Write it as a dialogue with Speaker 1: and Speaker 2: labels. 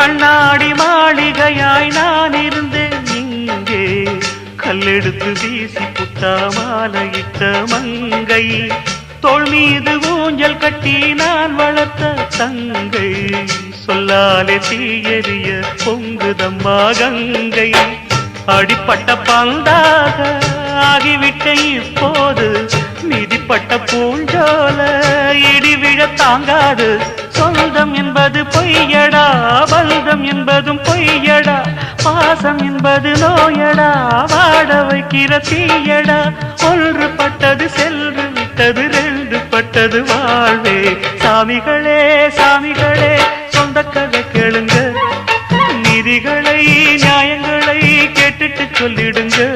Speaker 1: கண்ணாடி மாளிகையாய் நான் இருந்தேன் இங்கே கல்லெடுத்து வீசி புத்தா மாலையிட்ட மங்கை. தோல் மீது ஊஞ்சல் கட்டி நான் வளர்த்த தங்கை. சொல்லாலே தீயறிய பொங்குதம்மா கங்கை. அடிப்பட்ட பந்தாக ஆகிவிட்ட இப்போது. மிதிப்பட்ட பூஞ்சோல இடி விழ தாங்காது. சொந்தம் என்பது என்பதும் பொய்யடா. பாசம் என்பது நோயடா. வாட வைக்கிற தீயடா. ஒன்று பட்டது சென்று விட்டது ரெண்டு பட்டது வாழ்வே. சாமிகளே சாமிகளே சொந்த கதை கேளுங்க. நிதிகளை நியாயங்களை கேட்டுட்டு சொல்லிடுங்க.